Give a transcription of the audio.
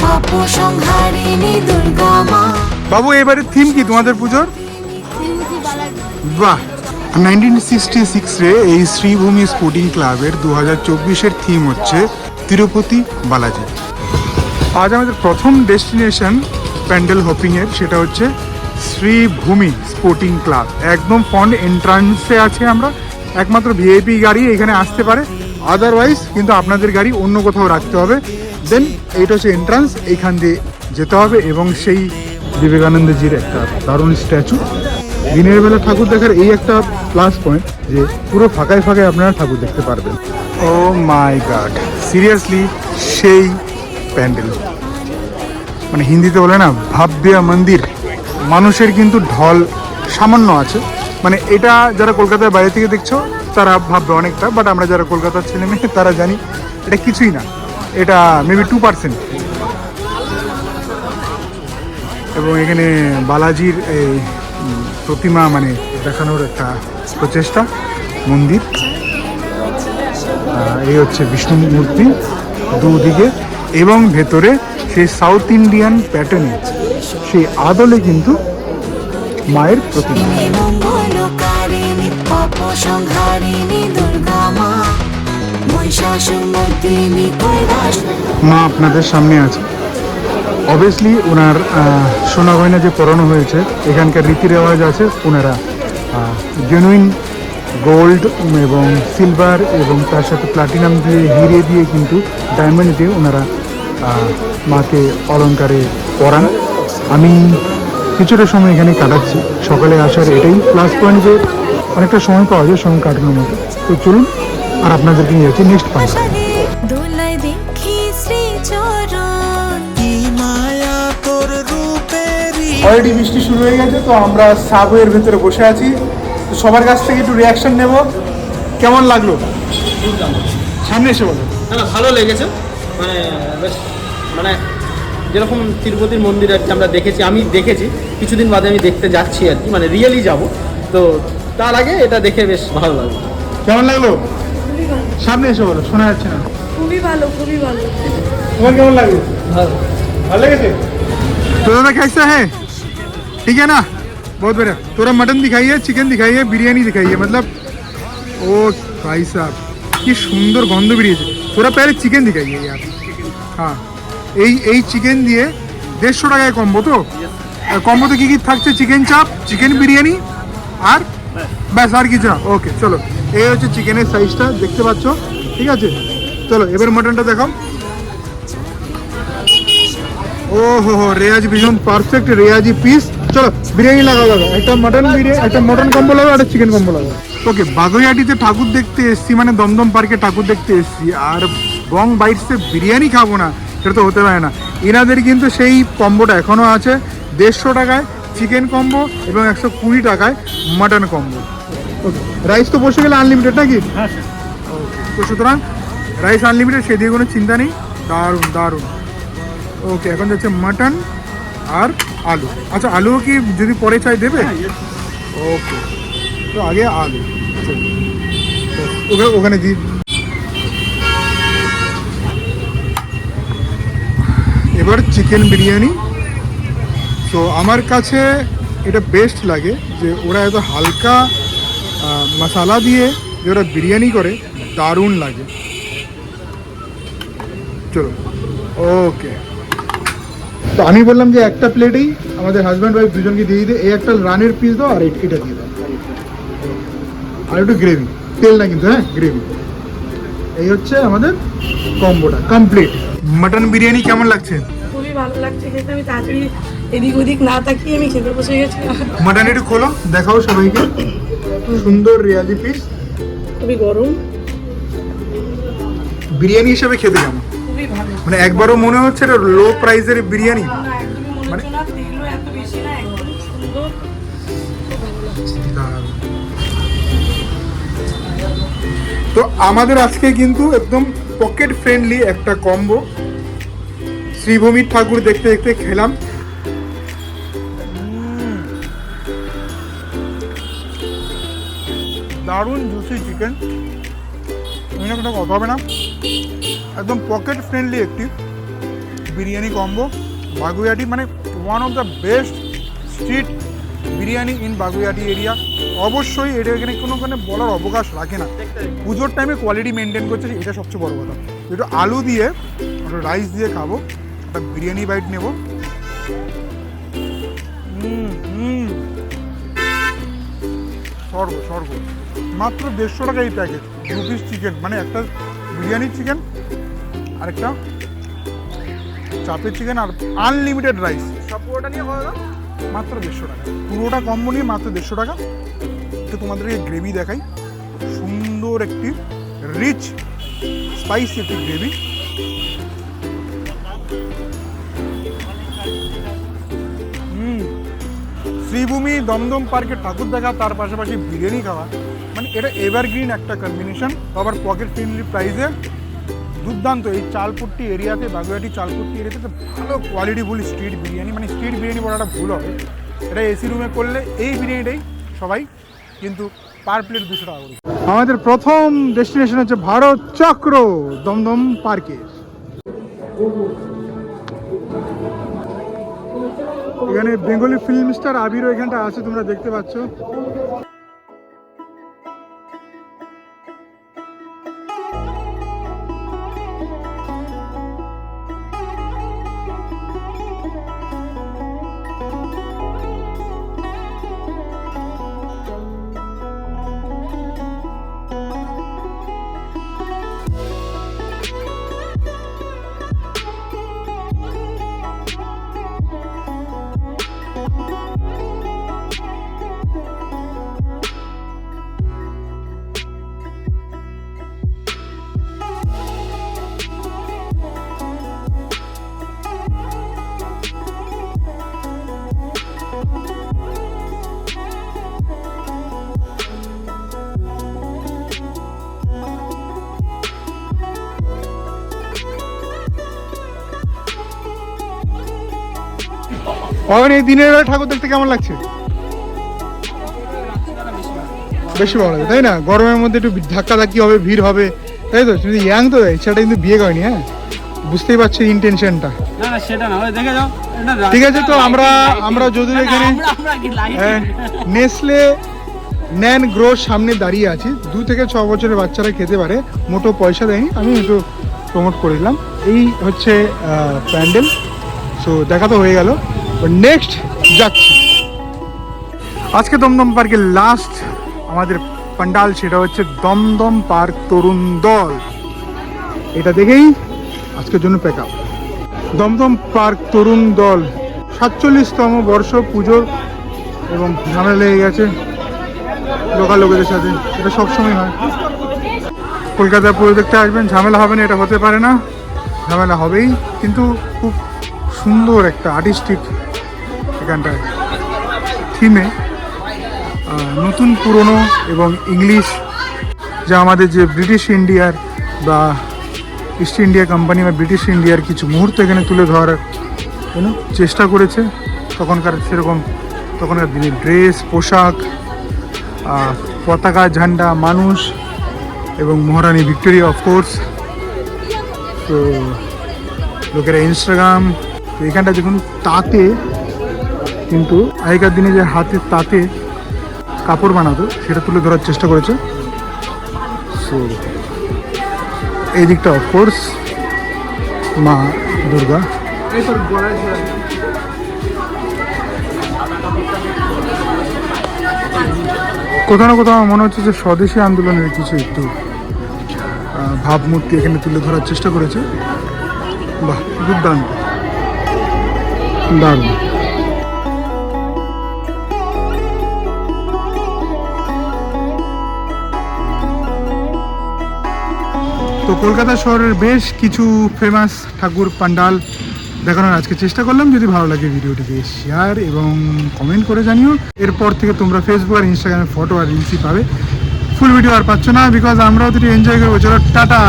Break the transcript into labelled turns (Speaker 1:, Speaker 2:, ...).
Speaker 1: পাপ দুর্গা মা
Speaker 2: বাবু এবারে থিম কি তোমাদের পুজোর? বাহ নাইনটিন সিক্সটি সিক্সে এই শ্রীভূমি স্পোর্টিং ক্লাবের দু হাজার চব্বিশের থিম হচ্ছে তিরুপতি বালাজি। আজ আমাদের প্রথম ডেস্টিনেশন প্যান্ডেল হপিংয়ের সেটা হচ্ছে শ্রীভূমি স্পোর্টিং ক্লাব একদম ফন্ড এন্ট্রান্সে আছে আমরা, একমাত্র ভিআইপি গাড়ি এখানে আসতে পারে। আদারওয়াইজ কিন্তু আপনাদের গাড়ি অন্য কোথাও রাখতে হবে। দেন এইটা হচ্ছে এন্ট্রান্স এইখান দিয়ে যেতে হবে এবং সেই বিবেকানন্দজির একটা দারুণ স্ট্যাচু দিনের বেলা ঠাকুর দেখার এই একটা প্লাস পয়েন্ট যে পুরো ফাঁকায় ফাঁকায় আপনারা ঠাকুর দেখতে পারবেন। ও মাই গড সিরিয়াসলি সেই প্যান্ডেল। মানে হিন্দিতে বলে না ভাব্যা মন্দির। মানুষের কিন্তু ঢল সামান্য আছে। মানে এটা যারা কলকাতার বাইরে থেকে দেখছ তারা ভাববে অনেকটা বাট আমরা যারা কলকাতার ছেলে মেয়ে, তারা জানি এটা কিছুই না। এটা মেবি টু পার্সেন্ট এবং এখানে বালাজির এই প্রতিমা মানে দেখানোর একটা প্রচেষ্টা, মন্দির। এই হচ্ছে বিষ্ণু মূর্তি দুদিকে। এবং ভেতরে সেই সাউথ ইন্ডিয়ান প্যাটার্নে সেই আদলে কিন্তু মায়ের প্রতিমা।
Speaker 1: মা
Speaker 2: মা আপনাদের সামনে আছে। অবভিয়াসলি ওনার সোনা গয়না যে পরানো হয়েছে, এখানকার রীতি রেওয়াজ আছে ওনারা জেনুইন গোল্ড এবং সিলভার এবং তার সাথে প্লাটিনাম দিয়ে হিরে দিয়ে কিন্তু ডায়মন্ড দিয়ে ওনারা মাকে অলংকারে পরান। আমি কিছুটা সময় এখানে কাটাচ্ছি। সকালে আসার এটাই প্লাস পয়েন্ট যে অনেকটা সময় পাওয়া যায় সময় কাটানোর মতো। তো চলুন আর আপনাদেরকে নিয়ে যাচ্ছি নেক্সট
Speaker 1: দেখি
Speaker 2: অলরেডি বৃষ্টি শুরু হয়ে গেছে তো আমরা সাবওয়ের ভেতরে বসে আছি। তো সবার কাছ থেকে একটু রিয়াকশন নেব। কেমন লাগল? সামনে এসে বলো।
Speaker 3: না ভালো লেগেছে। মানে বেশ মানে যেরকম তিরুপতির মন্দির আর কি আমরা দেখেছি আমি দেখেছি। কিছুদিন বাদে আমি দেখতে যাচ্ছি আর কি মানে রিয়েলি যাব। তো তার আগে এটা দেখে বেশ ভালো লাগলো
Speaker 2: কেমন লাগলো সামনে এসে বলো শোনা যাচ্ছে না
Speaker 4: খুবই ভালো খুবই ভালো
Speaker 2: তোমার কেমন লাগলো
Speaker 3: ভালো
Speaker 2: ভালো লেগেছে तो दादा कैसा है ठीक है ना बहुत बढ़िया थोड़ा मटन दिखाई है चिकन दिखाई है बिरयानी दिखाई है मतलब ओ भाई साहब কি সুন্দর গন্ধ বেরিয়েছে তোরা পরে চিকেন দিখাইয়ে ইয়ার হ্যাঁ এই এই চিকেন দিয়ে দেড়শো টাকায় কম্বো তো কম্বোতে কি কি থাকছে চিকেন চাপ চিকেন বিরিয়ানি আর ব্যাস, আর কিছু না। ওকে চলো। এই হচ্ছে চিকেনের সাইজটা দেখতে পাচ্ছ? ঠিক আছে? চলো, এবার মটনটা দেখাও। ও হো হো রেয়াজ ভীষণ পারফেক্ট রেয়াজি পিস চলো, বিরিয়ানি লাগাও লাগাও একটা মটন বিরিয়ানি একটা মটন কম্বো লাগাও, একটা চিকেন কম্বো লাগাও। ওকে বাগুইহাটিতে ঠাকুর দেখতে এসছি মানে দমদম পার্কে ঠাকুর দেখতে এসছি। আর বং বাইটসে বিরিয়ানি খাব না, সেটা তো হতে পারে না। এনাদের কিন্তু সেই কম্বোটা এখনও আছে। দেড়শো টাকায় চিকেন কম্বো এবং একশো কুড়ি টাকায় মাটন কম্বো ওকে রাইস তো বসে গেলে আনলিমিটেড নাকি? ওকে তো সুতরাং রাইস আনলিমিটেড সে দিয়ে কোনো চিন্তা নেই। দারুণ দারুণ। ওকে এখন যাচ্ছে মাটন আর আলু। আচ্ছা আলুও কি যদি পরে চাই দেবে? ওকে তো আগে আলু। ওকে- ওখানে দিই এবার চিকেন বিরিয়ানি। তো আমার কাছে এটা বেস্ট লাগে যে ওরা এত হালকা মশালা দিয়ে যে ওরা বিরিয়ানি করে, দারুণ লাগে। চলো। ওকে তো আমি বললাম যে একটা প্লেটেই আমাদের হাজব্যান্ড ওয়াইফ দুজনকে দিয়ে দিতে এই একটা রানের পিস দাও আর এটা দিয়ে দাও। আর একটু গ্রেভি তেল না কিন্তু হ্যাঁ গ্রেভি এই হচ্ছে আমাদের কম্বোটা কমপ্লিট মটন বিরিয়ানি কেমন লাগছে?
Speaker 4: খুবই ভালো লাগছে, খেতে আমি তাড়াতাড়ি এদিক ওদিক না তাকিয়ে আমি খেতে বসে গেছি
Speaker 2: মটন একটু খোলো দেখাও সবাইকে। সুন্দর রিয়ালি পিস
Speaker 4: খুবই গরম।
Speaker 2: বিরিয়ানি হিসেবে খেতে কেমন? মানে একবারও মনে হচ্ছে এটা লো প্রাইসের বিরিয়ানি?
Speaker 4: মনে।
Speaker 2: তো আমাদের আজকে কিন্তু একদম পকেট ফ্রেন্ডলি একটা কম্বো শ্রীভূমির ঠাকুর দেখতে দেখতে খেলাম। দারুণ জুসি চিকেন এখানে কোনো কথা হবে না। একদম পকেট ফ্রেন্ডলি একটি বিরিয়ানি কম্বো বাগুইয়াটি মানে one of the best street biryani in Baguiati area অবশ্যই এটা এখানে কোনো ওখানে বলার অবকাশ রাখে না। পুজোর টাইমে কোয়ালিটি মেনটেন করছে এটা সবচেয়ে বড় কথা। একটু আলু দিয়ে, একটু রাইস দিয়ে খাব, একটা বিরিয়ানি বাইট নেব। হুম হুম। স্বর্গ স্বর্গ মাত্র দেড়শো টাকা এই প্যাকেট দু পিস চিকেন মানে একটা বিরিয়ানির চিকেন আর একটা চাপের চিকেন আর আনলিমিটেড রাইস
Speaker 3: সব পুরোটা নিয়ে?
Speaker 2: মাত্র দেড়শো টাকা। পুরোটা কম্বো নিয়ে মাত্র দেড়শো টাকা। তো তোমাদেরকে গ্রেভি দেখাই। সুন্দর একটি রিচ স্পাইসি একটি গ্রেভি শ্রীভূমি দমদম পার্কে ঠাকুর দেখা, তার পাশাপাশি বিরিয়ানি খাওয়া। মানে এটা এভারগ্রিন একটা কম্বিনেশন আবার পকেট ফ্রেন্ডলি প্রাইসে দুর্দান্ত। এই চালপুট্টি এরিয়াতে বাগুয়াটি চালপট্টি এরিয়াতে তো ভালো কোয়ালিটি ফুল স্ট্রিট বিরিয়ানি। মানে স্ট্রিট বিরিয়ানি বলাটা ভুল হবে। এটা এসি রুমে করলে এই বিরিয়ানিটাই সবাই কিন্তু পার প্লেট দুশো টাকা করে। আমাদের প্রথম ডেস্টিনেশন হচ্ছে ভারত চক্র দমদম পার্কে। এখানে বেঙ্গলি ফিল্ম স্টার আবিরও এখানটা আছে তোমরা দেখতে পাচ্ছ। অয়ন এই দিনের বেলা ঠাকুর দেখতে কেমন লাগছে? বেশি ভালো লাগে তাই না? গরমের মধ্যে একটু ধাক্কা ধাক্কি হবে ভিড় হবে তাই তো? তুমি ইয়াং তো ইচ্ছাটা কিন্তু বিয়ে করেনি হ্যাঁ? বুঝতেই পারছ ইন্টেনশনটা ঠিক আছে তো আমরা আমরা যদি এখানে? হ্যাঁ, নেসলে ন্যান গ্রো সামনে দাঁড়িয়ে আছি। দু থেকে ছ বছরের বাচ্চারা খেতে পারে মোটো পয়সা দেয়নি আমি একটু প্রমোট করে দিলাম। এই হচ্ছে প্যান্ডেল সো দেখা তো হয়ে গেল। নেক্সট যাচ্ছি। আজকে দমদম পার্কের লাস্ট আমাদের পান্ডাল সেটা হচ্ছে দমদম পার্ক তরুণ দল। এটা দেখেই আজকের জন্য pack up Dum Dum park Tarun Dal, সাতচল্লিশতম বর্ষ পুজোর এবং ঝামেলা লেগে গেছে লোকাল লোকেদের সাথে। এটা সবসময় হয়। কলকাতায় পুজো দেখতে আসবেন, ঝামেলা হবে না, এটা হতে পারে না। ঝামেলা হবেই, কিন্তু খুব সুন্দর একটা আর্টিস্টিক এখানটায় থিমে নতুন পুরনো এবং ইংলিশ যা আমাদের যে ব্রিটিশ ইন্ডিয়ার বা ইস্ট ইন্ডিয়া কোম্পানি বা ব্রিটিশ ইন্ডিয়ার কিছু মুহূর্ত এখানে তুলে ধরার চেষ্টা করেছে, তখনকার সেরকম তখনকার দিনের ড্রেস, পোশাক পতাকা, ঝান্ডা, মানুষ এবং মহারানী ভিক্টোরিয়া অফকোর্স তো, লোকেরা ইনস্টাগ্রাম তো এখানটা দেখুন, তাঁতে কিন্তু আগেকার দিনে যে হাতের তাঁতে কাপড় বানাতো, সেটা তুলে ধরার চেষ্টা করেছে। সো এই দিকটা অফকোর্স মা দুর্গা। কোথাও না কোথাও মনে হচ্ছে যে স্বদেশী আন্দোলনের কিছু একটু ভাবমূর্তি এখানে তুলে ধরার চেষ্টা করেছে। বাহ, দুর্দান্ত। দারুণ। তো কলকাতা শহরের বেশ কিছু ফেমাস ঠাকুর পান্ডাল দেখানোর আজকে চেষ্টা করলাম। যদি ভালো লাগে ভিডিওটিকে শেয়ার এবং কমেন্ট করে জানিও। এরপর থেকে তোমরা ফেসবুক আর ইনস্টাগ্রামে ফটো আর রিলসই পাবে। ফুল ভিডিও আর পাচ্ছ না বিকজ আমরাও তো এনজয় করব। চলো, টাটা!